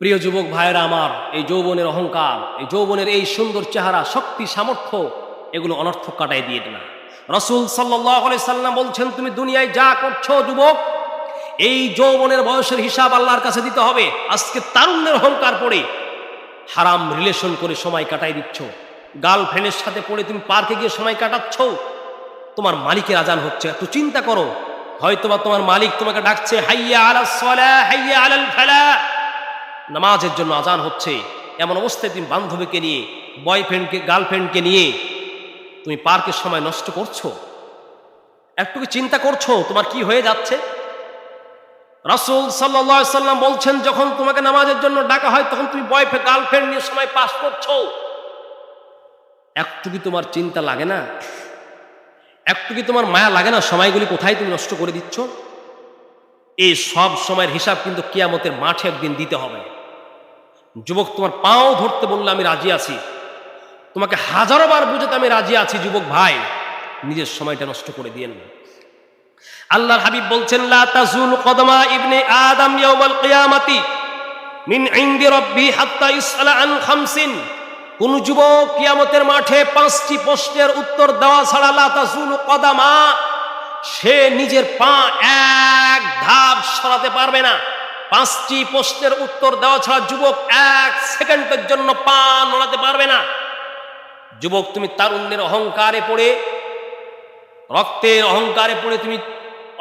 প্রিয় যুবক ভাইয়েরা আমার, এই যৌবনের অহংকার, এই যৌবনের এই সুন্দর চেহারা, শক্তি, সামর্থ্য, এগুলো অনর্থক কাটাই দিয়ে না রসুল সাল্লাম বলছেন, তুমি দুনিয়ায় যা করছ যুবক, এই যৌবনের বয়সের হিসাব আল্লাহর কাছে দিতে হবে। আজকে তারুণ্যের অহংকার পড়ে, হারাম রিলেশন করে সময় কাটাই দিচ্ছ। গার্লফ্রেন্ডের সাথে পড়ে তুমি পার্কে গিয়ে সময় কাটাচ্ছ। তোমার মালিকের আজান হচ্ছে, একটু চিন্তা করো। হয়তোবা তোমার মালিক তোমাকে ডাকছে, হাইয়া আলাল ফালা নামাজের জন্য আজান হচ্ছে। এমন অবস্থায় তুমি বান্ধবীকে নিয়ে বয়ফ্রেন্ডকে গার্লফ্রেন্ডকে নিয়ে তুমি পার্কের সময় নষ্ট করছ? একটু কি চিন্তা করছ, তোমার কি হয়ে যাচ্ছে? রাসুল সাল্লাহ সাল্লাম বলছেন, যখন তোমাকে নামাজের জন্য ডাকা হয়, তখন তুমি বয়ফ্রেন্ড গার্লফ্রেন্ড নিয়ে সময় পাস করছ। একটু কি তোমার চিন্তা লাগে না? একটু কি তোমার মায়া লাগে না? সময়গুলি কোথায় তুমি নষ্ট করে দিচ্ছ? এই সব সময়ের হিসাব কিন্তু কিয়ামতের মাঠে একদিন দিতে হবে। যুবক, তোমার পাও ধরতে বললে আমি রাজি আছি। তোমাকে হাজারো বার বুঝতে আমি রাজি আছি, যুবক ভাই। নিজের সময়টা নষ্ট করে দিয়েন আল্লাহর হাবিব বলছেন, লা কদমা ইবনে আদম ইয়াউমাল কিয়ামাতি মিন ইনদি রাব্বি হাত্তা ইসআলা আন খামসিন। কোন যুবক কিয়ামতের মাঠে পাঁচটি প্রশ্নের উত্তর দেওয়া ছাড়া লা তাজুল কদমা, সে নিজের পা এক ধাপ সরাতে পারবে না। পাঁচটি প্রশ্নের উত্তর দেওয়া ছাড়া যুবক এক সেকেন্ডের জন্য পা নড়াতে পারবে না। যুবক, তুমি তারুণ্যের অহংকারে পড়ে, রক্তের অহংকারে পড়ে তুমি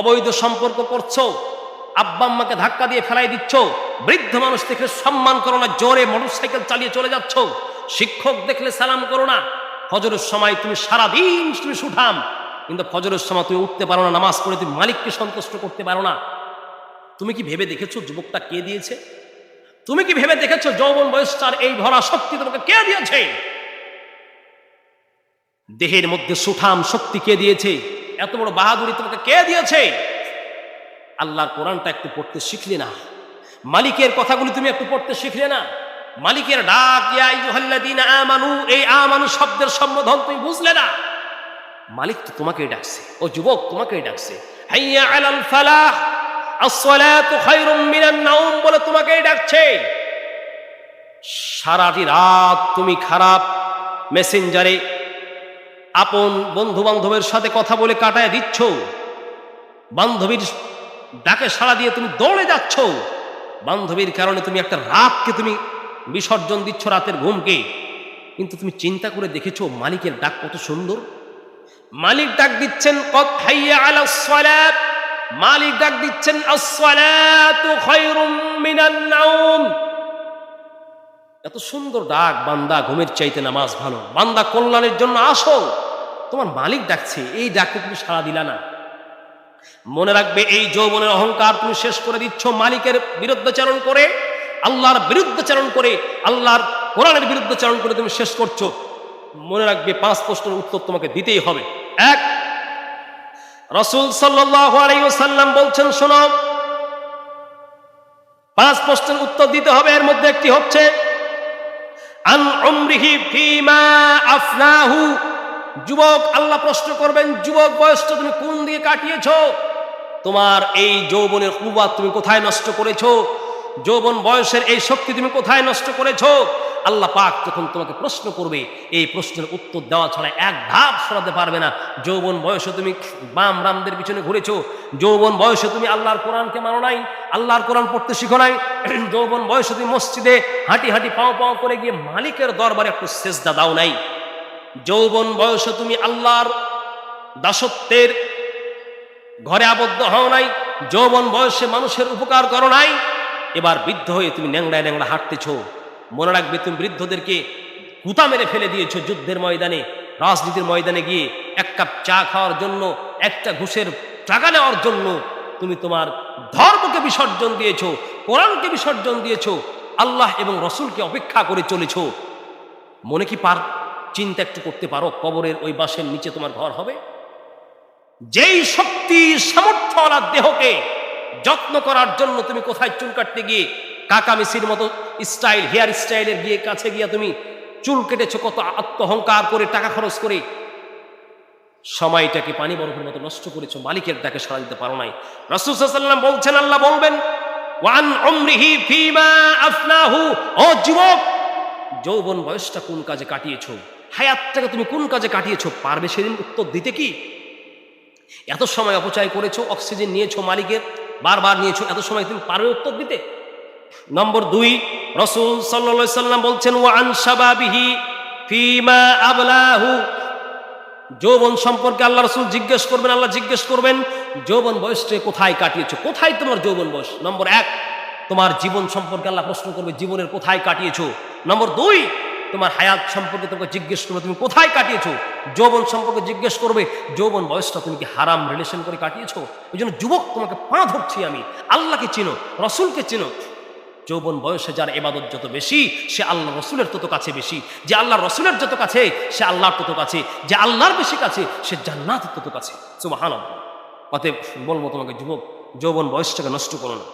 অবৈধ সম্পর্ক করছ, আব্বা আম্মাকে ধাক্কা দিয়ে ফেলাই দিচ্ছ, বৃদ্ধ মানুষ দেখলে সম্মান করো না, জোরে মোটরসাইকেল চালিয়ে চলে যাচ্ছ, শিক্ষক দেখলে সালাম করো না। ফজরের সময় তুমি সারাদিন তুমি সুঠাম কিন্তু ফজরের সময় তুমি উঠতে পারো না, নামাজ পড়ে তুমি মালিককে সন্তুষ্ট করতে পারো না। তুমি কি ভেবে দেখেছ যুবকটা কে দিয়েছে? তুমি কি ভেবে দেখেছ যৌবন বয়সটার এই ভরা শক্তি তোমাকে কে দিয়েছে? দেহের মধ্যে সুঠাম শক্তি কে দিয়েছে? এত বড় বাহাদুরি তোমাকে কে দিয়েছে? আল্লাহর কোরআনটা একটু পড়তে শিখলে না। মালিকের কথাগুলি তুমি একটু পড়তে শিখলে না। মালিকের ডাক আমানু এই আমানু শব্দের সম্বোধন তুমি বুঝলে না। মালিক তো তোমাকেই ডাকছে। ও যুবক তোমাকেই ডাকছে। হাইয়া আলাল ফালাহ নাওম বলে তোমাকেই ডাকছে। সারাটি রাত তুমি খারাপ মেসেঞ্জারে আপন বন্ধু বান্ধবের সাথে কথা বলে কাটায় দিচ্ছ। বান্ধবীর ডাকে সাড়া দিয়ে তুমি দৌড়ে যাচ্ছ। বান্ধবীর কারণে তুমি একটা রাতকে তুমি বিসর্জন দিচ্ছ রাতের ঘুমকে। কিন্তু তুমি চিন্তা করে দেখেছ মালিকের ডাক কত সুন্দর। মালিক ডাক দিচ্ছেন কত হাইয়া আলা মালিক ডাক দিচ্ছেন এত সুন্দর ডাক, বান্দা ঘুমের চাইতে নামাজ ভালো। বান্দা কল্যাণের জন্য আসো তোমার মালিক ডাকছে, এই ডাকে তুমি সাড়া দিলা না। মনে রাখবে, এই যৌবনের অহংকার তুমি শেষ করে দিচ্ছ মালিকের বিরুদ্ধাচরণ করে, আল্লাহর বিরুদ্ধাচরণ করে, আল্লাহর কোরআনের বিরুদ্ধাচরণ করে তুমি শেষ করছ। মনে রাখবে, পাঁচ প্রশ্নের উত্তর তোমাকে দিতেই হবে। এক রসুল সাল্লাম বলছেন, শোনো, পাঁচ প্রশ্নের উত্তর দিতে হবে, এর মধ্যে একটি হচ্ছে যুবক, আল্লাহ প্রশ্ন করবেন, যুবক বয়সটা তুমি কোন দিকে কাটিয়েছ? তোমার এই যৌবনের কুবাদ তুমি কোথায় নষ্ট করেছ? যৌবন বয়সের এই শক্তি তুমি কোথায় নষ্ট করেছ? আল্লাহ পাক যখন তোমাকে প্রশ্ন করবে, এই প্রশ্নের উত্তর দেওয়া ছাড়া এক ধাপ সরাতে পারবে না। যৌবন বয়সে তুমি বাম রামদের পিছনে ঘুরেছো। যৌবন বয়সে তুমি আল্লাহর কোরআনকে মানো নাই, আল্লাহর কোরআন পড়তে শিখো নাই। যৌবন বয়সে তুমি মসজিদে হাঁটি হাঁটি পাও পাও করে গিয়ে মালিকের দরবারে একটু সেজদা দাও নাই। যৌবন বয়সে তুমি আল্লাহর দাসত্বের ঘরে আবদ্ধ হও নাই। যৌবন বয়সে মানুষের উপকার করো নাই। এবার বৃদ্ধ হয়ে তুমি ন্যাংড়ায় ন্যাংড়া হাঁটতেছ। মনে রাখবে তুমি বৃদ্ধদেরকে কুতা মেরে ফেলে দিয়েছ যুদ্ধের ময়দানে, রাজনীতির ময়দানে গিয়ে এক কাপ চা খাওয়ার জন্য, একটা ঘুষের টাকা নেওয়ার জন্য তুমি তোমার ধর্মকে বিসর্জন দিয়েছ, কোরআনকে বিসর্জন দিয়েছ, আল্লাহ এবং রসুলকে অপেক্ষা করে চলেছ। মনে কি পার চিন্তা একটু করতে পারো, কবরের ওই বাসের নিচে তোমার ঘর হবে? যেই শক্তি সামর্থ্যওয়ালা দেহকে যত্ন করার জন্য তুমি কোথায় চুল কাটতে গিয়ে কাকা মিসির মতো স্টাইল, হেয়ার স্টাইলের গিয়ে কাছে গিয়া তুমি চুল কেটেছো, কত আত্মহংকার করে, টাকা খরচ করে। সময়টাকে পানি বরফের মতো নষ্ট করেছ, মালিকের ডাকে সারা দিতে পারো নাই। রসুল সাল্লাম বলছেন, আল্লাহ বলবেন, ওয়ান ফিমা যুবক, যৌবন বয়সটা কোন কাজে কাটিয়েছো? হায়াতটাকে তুমি কোন কাজে কাটিয়েছো? পারবে সেদিন উত্তর দিতে কি? এত সময় অপচয় করেছ, অক্সিজেন নিয়েছো মালিকের বারবার নিয়েছো, এত সময় তুমি পারবে উত্তর দিতে? নম্বর দুই, রসুল সাল্লা সাল্লাম বলছেন ও আনসাবাবিহি ফিমা আবলাহু। যৌবন সম্পর্কে আল্লাহ রসুল জিজ্ঞেস করবেন, আল্লাহ জিজ্ঞেস করবেন, যৌবন বয়সটা কোথায় কাটিয়েছো? কোথায় তোমার যৌবন বয়স? নম্বর এক, তোমার জীবন সম্পর্কে আল্লাহ প্রশ্ন করবে, জীবনের কোথায় কাটিয়েছো? নম্বর দুই তোমার হায়াত সম্পর্কে তোমাকে জিজ্ঞেস করবে, তুমি কোথায় কাটিয়েছো? যৌবন সম্পর্কে জিজ্ঞেস করবে, যৌবন বয়সটা তুমি কি হারাম রিলেশন করে কাটিয়েছো? ওই জন্য যুবক তোমাকে পা ধরছি আমি, আল্লাহকে চিনো, রসুলকে চিনো। যৌবন বয়সে যার এবাদত যত বেশি, সে আল্লাহ রসুলের তত কাছে বেশি। যে আল্লাহ রসুলের যত কাছে, সে আল্লাহর তত কাছে। যে আল্লাহর বেশি কাছে, সে জান্নাতের তত কাছে। সুবাহান অতএব বলব তোমাকে যুবক, যৌবন বয়সটাকে নষ্ট করো না।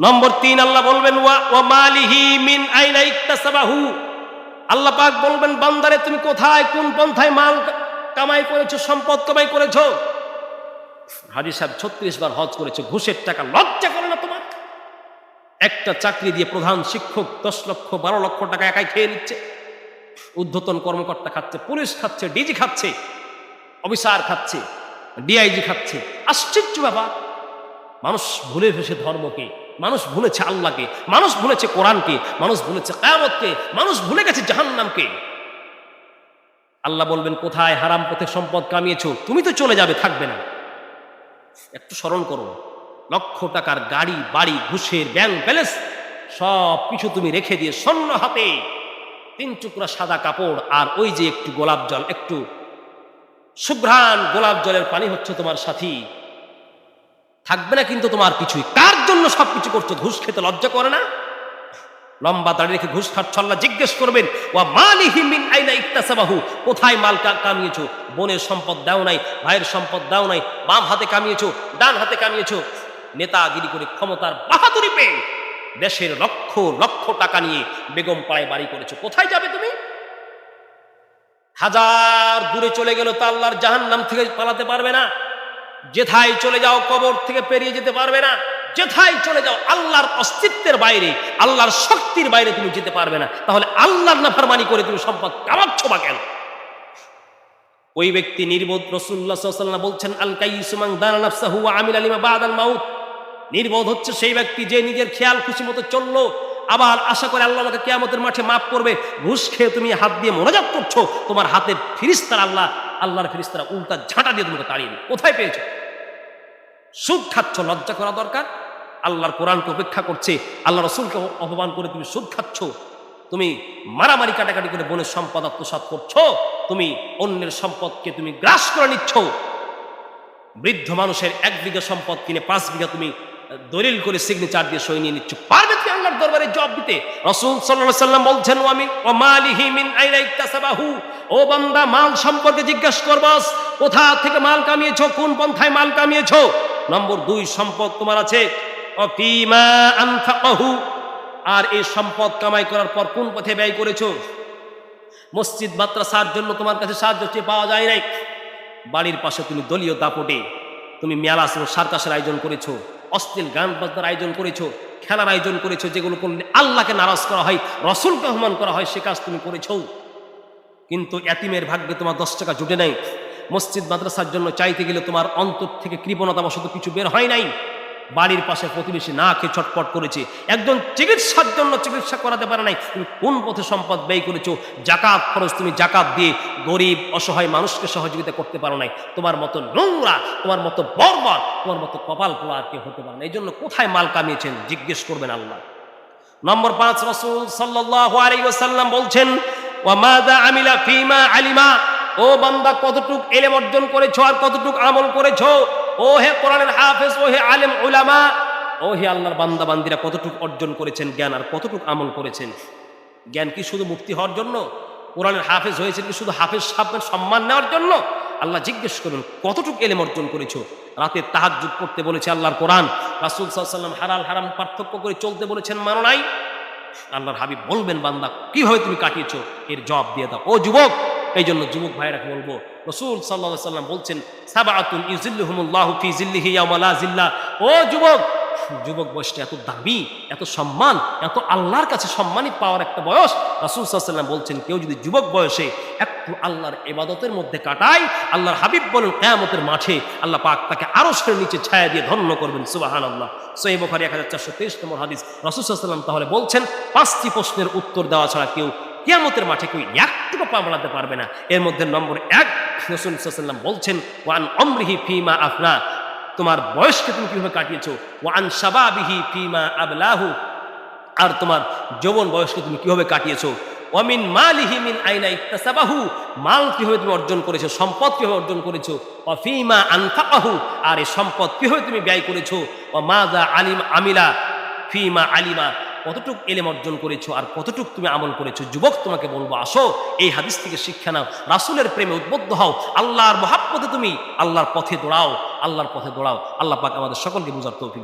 নম্বর তিন, আল্লাহ বলবেন ওয়া মালিহি মিন আইনা ইকতাসাবাহু। আল্লাহ পাক বলবেন, বান্দারে, তুমি কোথায়, কোন পন্থায় মাল কামাই করেছ, সম্পদ কামাই করেছ? হাজি সাহেব ছত্রিশ বার হজ করেছে, ঘুষের টাকা লজ্জা করে না তোমার? একটা চাকরি দিয়ে প্রধান শিক্ষক দশ লক্ষ, বারো লক্ষ টাকা একাই খেয়ে নিচ্ছে। ঊর্ধ্বতন কর্মকর্তা খাচ্ছে, পুলিশ খাচ্ছে, ডিজি খাচ্ছে, অফিসার খাচ্ছে, ডিআইজি খাচ্ছে। আশ্চর্য বাবা মানুষ ভুলে ফেসে ধর্মকে মানুষ ভুলেছে আল্লাহকে, মানুষ ভুলেছে কোরআনকে, মানুষ ভুলেছে কায়ামতকে, মানুষ ভুলে গেছে জাহান্নামকে। আল্লাহ বলবেন, কোথায় হারাম পথে সম্পদ কামিয়েছ? তুমি তো চলে যাবে, থাকবে না। একটু স্মরণ করো, লক্ষ টাকার গাড়ি, বাড়ি, ঘুষের ব্যাংক ব্যালেন্স সব কিছু তুমি রেখে দিয়ে স্বর্ণ হাতে, তিন টুকরা সাদা কাপড় আর ওই যে একটু গোলাপ জল, একটু সুঘ্রাণ গোলাপ জলের পানি হচ্ছে তোমার সাথী। থাকবে না কিন্তু তোমার কিছুই কার জন্য সব কিছু করছ? ঘুষ খেতে লজ্জা করে না? লম্বা দাঁড়িয়ে রেখে ঘুষ খাচ্ছ আল্লাহ জিজ্ঞেস করবেন, ওয়া মালিহি মিন আইনা ইকতাসাবাহু? কোথায় মাল কামিয়েছো? বোনের সম্পদ দাও নাই, ভাইয়ের সম্পদ দাও নাই বাম হাতে কামিয়েছো, ডান হাতে কামিয়েছো? নেতাগিরি করে ক্ষমতার বাহাদুরি পেয়ে দেশের লক্ষ লক্ষ টাকা নিয়ে বেগম পাড়ায় বাড়ি করেছ। কোথায় যাবে তুমি? হাজার দূরে চলে গেল তা আল্লাহর জাহান্নাম থেকে পালাতে পারবে না। যেথায় চলে যাও, কবর থেকে পেরিয়ে যেতে পারবে না। যেথায় চলে যাও, আল্লাহর অস্তিত্বের বাইরে, আল্লাহর শক্তির বাইরে তুমি যেতে পারবে না। তাহলে আল্লাহর নাফরমানি করে তুমি সম্পদ কামাচ্ছ বা কেন? ওই ব্যক্তি নির্বোধ রসুল্লাহ বলছেন আল কাইসুমাং আলিমা বাদাল মাউত। নির্বোধ হচ্ছে সেই ব্যক্তি যে নিজের খেয়াল খুশি মতো চলল, আবার আশা করে আল্লাহ আমাকে কেয়ামতের মাঠে মাফ করবে। ঘুষ খেয়ে তুমি হাত দিয়ে মনোজাত করছ, তোমার হাতে ফিরিস্তার আল্লাহ আল্লাহর ফিরিস্তারা উল্টা ঝাঁটা দিয়ে তোমাকে তাড়িয়ে দিবে। কোথায় পেয়েছ? সুদ খাচ্ছ, লজ্জা করা দরকার? আল্লাহর কোরআনকে উপেক্ষা করছে আল্লাহ রসুলকে অপমান করে তুমি সুদ খাচ্ছ? তুমি মারামারি কাটাকাটি করে বনের সম্পদ আত্মসাত করছ? তুমি অন্যের সম্পদকে তুমি গ্রাস করে নিচ্ছ? বৃদ্ধ মানুষের এক বিঘা সম্পদ কিনে পাঁচ বিঘা তুমি দলিল করে সিগনেচার দিয়ে সই নিয়ে নিচ্ছ। তুমি আল্লাহর দরবারে জবাব দিতে রসুল সাল্লাল্লাহু সাল্লাম বলছেন ওয়ামি ও মালিহি মিন আইনা ইকতাসাবাহু। ও বান্দা, মাল সম্পর্কে জিজ্ঞাসা করবাস কোথা থেকে মাল কামিয়েছো? কোন পন্থায় মাল কামিয়েছো? নম্বর দুই, সম্পদ তোমার আছে। ও ফিমা আনফাকাহু। আর এই সম্পদ কামাই করার পর কোন পথে ব্যয় করেছ? মসজিদ, মাদ্রাসার জন্য তোমার কাছে সাহায্য চেয়ে পাওয়া যায় নাই। বাড়ির পাশে তুমি দলীয় দাপটে, তুমি মেলা সার্কাসের আয়োজন করেছ, অশ্লীল গান বাজনার আয়োজন করেছ খেলার আয়োজন করেছ, যেগুলো করলে আল্লাহকে নারাজ করা হয়, রসুলকে অপমান করা হয়, সে কাজ তুমি করেছ। কিন্তু এতিমের ভাগ্যে তোমার দশ টাকা জুটে নাই। মসজিদ, মাদ্রাসার জন্য চাইতে গেলে তোমার অন্তর থেকে কৃপণতা বশত কিছু বের হয় নাই। বাড়ির পাশে প্রতিবেশী না খেয়ে ছটপট করেছে। একজন চিকিৎসার জন্য চিকিৎসা করাতে পারে নাই। তুমি কোন পথে সম্পদ ব্যয় করেছ? জাকাত খরচ তুমি জাকাত দিয়ে গরিব, অসহায় মানুষকে সহযোগিতা করতে পারো নাই। তোমার মতো নোংরা, তোমার মতো বর্বর, তোমার মতো কপাল পোড়া আর কেউ হতে পারে না এই জন্য কোথায় মাল কামিয়েছেন? জিজ্ঞেস করবেন আল্লাহ। নম্বর পাঁচ, রসুল সাল্লাহ বলছেন ও বান্দা, কতটুক এলেম অর্জন করেছ আর কতটুক আমল করেছ? ও হে কোরআনের হাফেজ ও হে আলেম উলামা ও হে আল্লাহর বান্দা বান্দিরা কতটুক অর্জন করেছেন জ্ঞান আর কতটুক আমল করেছেন? জ্ঞান কি শুধু মুক্তি হওয়ার জন্য? কোরআনের হাফেজ হয়েছে কি শুধু হাফেজ সাহেবের সম্মান নেওয়ার জন্য? আল্লাহ জিজ্ঞেস করুন, কতটুক এলেম অর্জন করেছ? রাতে তাহাজ্জুদ করতে বলেছে আল্লাহর কোরআন, রাসুল সাল্লাম হারাল হারাম পার্থক্য করে চলতে বলেছেন, মানো নাই? আল্লাহর হাবিব বলবেন, বান্দা, কীভাবে তুমি কাটিয়েছো? এর জবাব দিয়ে দাও। ও যুবক এই জন্য যুবক ভাইরা বলব রসুল সাল্লাহ সাল্লাম বলছেন সাবাতুন ইউজিল্লুহুমুল্লাহু ফি জিল্লিহি ইয়াউমা লা জিল্লা ও যুবক যুবক বয়সটা এত দামি, এত সম্মান, এত আল্লাহর কাছে সম্মানিত পাওয়ার একটা বয়স। রাসুল সাল্লাম বলছেন, কেউ যদি যুবক বয়সে একটু আল্লাহর এবাদতের মধ্যে কাটায়, আল্লাহর হাবিব বলেন, কেয়ামতের মাঠে আল্লাহ পাক তাকে আরও সের নিচে ছায়া দিয়ে ধন্য করবেন সুবাহান আল্লাহ সহি বখারি এক হাজার চারশো তেইশ নম্বর হাদিস। রাসুল সাল্লাম তাহলে বলছেন, পাঁচটি প্রশ্নের উত্তর দেওয়া ছাড়া কেউ কিয়ামতের মাঠে কেউ একটুকু পা বাড়াতে পারবে না। এর মধ্যে নম্বর এক, রসুল সাল্লাম বলছেন, ওয়ান অমরিহি ফিমা আফনা। তোমার বয়সকে তুমি কীভাবে কাটিয়েছো? ওয়ান সাবাবিহি ফিমা আবলাহু। আর তোমার যৌবন বয়সকে তুমি কীভাবে কাটিয়েছো? অমিন মালিহি মিন আইনা ইত্তাসাবাহু মাল কীভাবে তুমি অর্জন করেছ? সম্পদ কীভাবে অর্জন করেছ? অফিমা আনফাকাহু আর এই সম্পদ কীভাবে তুমি ব্যয় করেছ? ও মাজা আলিম আমিলা। ফিমা আলিমা। কতটুক এলেম অর্জন করেছ আর কতটুক তুমি আমল করেছ? যুবক, তোমাকে বলব, আসো, এই হাদিস থেকে শিক্ষা নাও। রাসুলের প্রেমে উদ্বুদ্ধ হও। আল্লাহর মহাপ্পথে তুমি আল্লাহর পথে দৌড়াও, আল্লাহর পথে দৌড়াও। আল্লাহ পাক আমাদের সকলকে বুঝার তৌফিক।